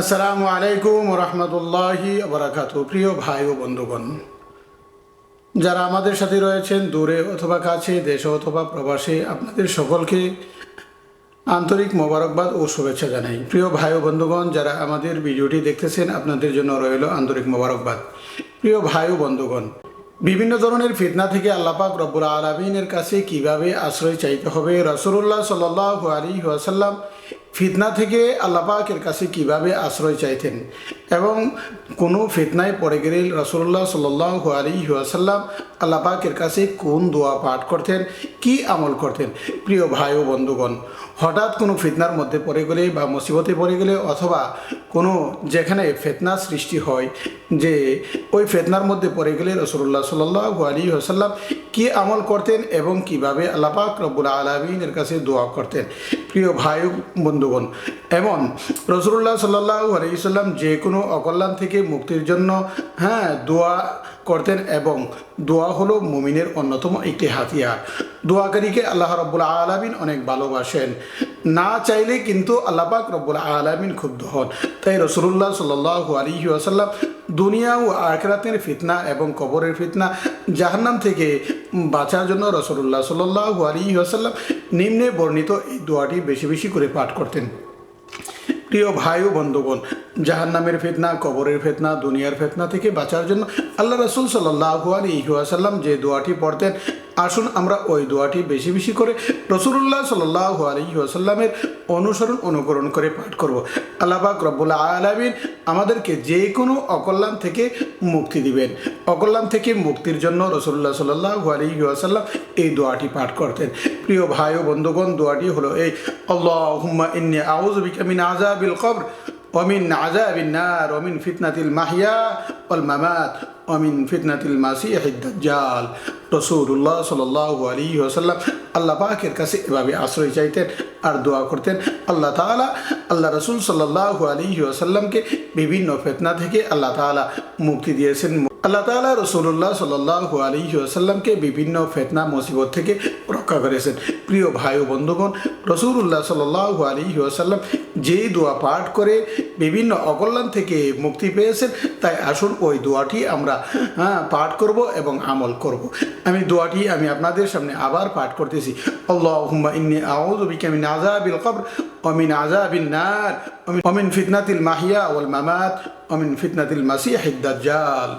আসসালামু আলাইকুম রহমতুল্লাহি আবরাকাত প্রিয় ভাই ও বন্ধুগণ, যারা আমাদের সাথে রয়েছেন দূরে অথবা কাছে, দেশে অথবা প্রবাসে, আপনাদের সকলকে আন্তরিক মোবারকবাদ ও শুভেচ্ছা জানাই। প্রিয় ভাই ও বন্ধুগণ, যারা আমাদের ভিডিওটি দেখতেছেন, আপনাদের জন্য রইল আন্তরিক মোবারকবাদ। প্রিয় ভাই ও বন্ধুগণ, বিভিন্ন ধরনের ফিতনা থেকে আল্লাপাক রব্বুল আলমিনের কাছে কীভাবে আশ্রয় চাইতে হবে? রসুল্লাহ সাল্লাহ আলী ওয়াসাল্লাম ফিতনা থেকে আল্লাপাকের কাছে কীভাবে আশ্রয় চাইতেন? এবং কোনো ফিতনায় পড়ে গেলে রসুল্লাহ সাল্লাহ আলী ওয়াসাল্লাম আল্লাপাকের কাছে কোন দোয়া পাঠ করতেন, কি আমল করতেন? প্রিয় ভাই ও বন্ধুগণ, হঠাৎ কোনো ফিতনার মধ্যে পড়ে গেলে বা মুসিবতে পড়ে গেলে অথবা কোনো যেখানে ফেতনা সৃষ্টি হয় যে ওই ফেতনার মধ্যে পড়ে গেলে রসুল্লাহ সাল্লাহ আলী আসাল্লাম কি আমল করতেন এবং কীভাবে আল্লাপাক রব্বুল আলমিনের কাছে দোয়া করতেন? প্রিয় ভাই বন্ধুগণ, এমন রসুল্লাহ সাল্লাহ আলাইসাল্লাম যে কোনো অকল্যাণ থেকে মুক্তির জন্য হ্যাঁ দোয়া করতেন এবং দোয়া হলো মুমিনের অন্যতম একটি হাতিয়ার। দোয়াকারীকে আল্লাহ রব্বুল আলমিন অনেক ভালোবাসেন। না চাইলে কিন্তু আল্লাপাক রব্বুল আলমিন ক্ষুব্ধ হন। তাই রসুল্লাহ সাল্লাহ আলহি আসাল্লাম দুনিয়া ও আখরাতের ফিতনা এবং কবরের ফিতনা জাহান্নাম থেকে বাঁচার জন্য রসুল্লাহ সাল্লাহ আলহি আসাল্লাম নিম্নে বর্ণিত এই দোয়াটি বেশি বেশি করে পাঠ করতেন। প্রিয় ভাই ও বন্ধুগণ জাহান নামের ফেতনা, কবরের ফেতনা, দুনিয়ার ফেতনা থেকে বাঁচার জন্য আল্লাহ রসুল সাল্লাহ আলী ইহাসাল্লাম যে দোয়াটি পড়তেন, আসুন আমরা ওই দোয়াটি বেশি বেশি করে রসুল্লাহ সাল্লাহ আলী ওয়াসাল্লামের অনুসরণ অনুকরণ করে পাঠ করব। আল্লাহবাক রব্বুল্লা আলমিন আমাদেরকে যে কোনো অকল্যাণ থেকে মুক্তি দিবেন। অকল্যাণ থেকে মুক্তির জন্য রসুল্লাহ সাল্লাহ আলী ওয়াসাল্লাম এই দোয়াটি পাঠ করতেন। প্রিয় ভাই ও বন্ধুগণ, দোয়াটি হলো এই আল্লাহ হুম্মা ইন্নি আউজ বিকামিন আজাবিল কবর অমিন আজাবিন নার অমিন ফিতনাতিল মাহিয়া অল মামাত অমিন ফিতনাতিল মাসি হিদ্দাল রসুল্লাহ সাল্লাহ আলী ওসাল্লাম আল্লাহ পাকের কাছে এভাবে আশ্রয় চাইতেন আর দোয়া করতেন। আল্লাহ তাআলা, আল্লাহ রসুল সাল্লাহ আলী ওসাল্লামকে বিভিন্ন ফেতনা থেকে আল্লাহ তাআলা মুক্তি দিয়েছেন। আল্লাহ তালা রসুল্লাহ সাল্লাহ আলী ওসাল্লামকে বিভিন্ন ফেতনা, মুসিবত থেকে রক্ষা করেছেন। প্রিয় ভাই ও বন্ধুগণ রসুল্লাহ সাল্লাহ আলী ওসাল্লাম যেই দোয়া পাঠ করে বিভিন্ন অকল্যাণ থেকে মুক্তি পেয়েছেন, তাই আসুন ওই দোয়াটি আমরা হ্যাঁ পাঠ করব এবং আমল করব। আমি দোয়াটি আমি আপনাদের সামনে আবার পাঠ করতেছি। আল্লাহ ইন্নি আউযু বিকা মিন আযাবিল কবর, ওয়া মিন আযাবিন নার, ওয়া মিন ফিতনাতিল মাহিয়া ওয়াল মামাত, ওয়া মিন ফিতনাতিল মাসিহিদ দাজ্জাল।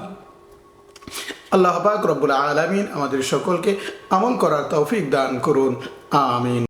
আল্লাহ পাক রব্বুল আলমিন আমাদের সকলকে আমল করার তৌফিক দান করুন। আমিন।